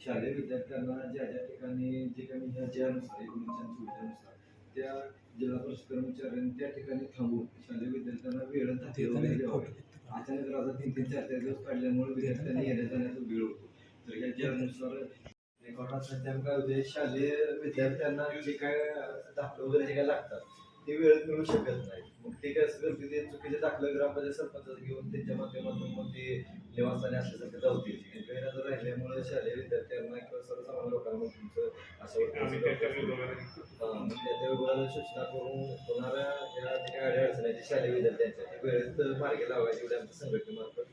शालेय विद्यार्थ्यांना ज्या ज्या ठिकाणी जे काही ह्या ज्यानुसार एकोणीसशे चोवीसनुसार त्या जिल्हा परिषद कर्मचाऱ्यांनी त्या ठिकाणी थांबून शालेय विद्यार्थ्यांना वेळ. अचानक आता तीन तीन चार चार दिवस काढल्यामुळे विद्यार्थ्यांनी येण्या जाण्याचा वेळ होतो. तर या ज्यानुसार रेकॉर्डात सध्या काय होते शालेय विद्यार्थ्यांना जे काय दाखलं वगैरे जे काय लागतात ते वेळेत मिळू शकत नाही ते काय करते ते चुकीचे दाखलं ग्रामपंचायत सरपंच घेऊन त्यांच्या माध्यमातून मग ते निवासाने असल्यासारखं जाऊ द्यायचे गैरहजर राहिल्यामुळे शालेय विद्यार्थ्यांना किंवा सर्वसामान्य लोकांना तुमचं असं त्या विभागाला सूचना करून होणाऱ्या या जे काही जे शालेय विद्यार्थ्यांच्या वेळेत मार्गी लावायची एवढी आमच्या संघटनेमार्फत.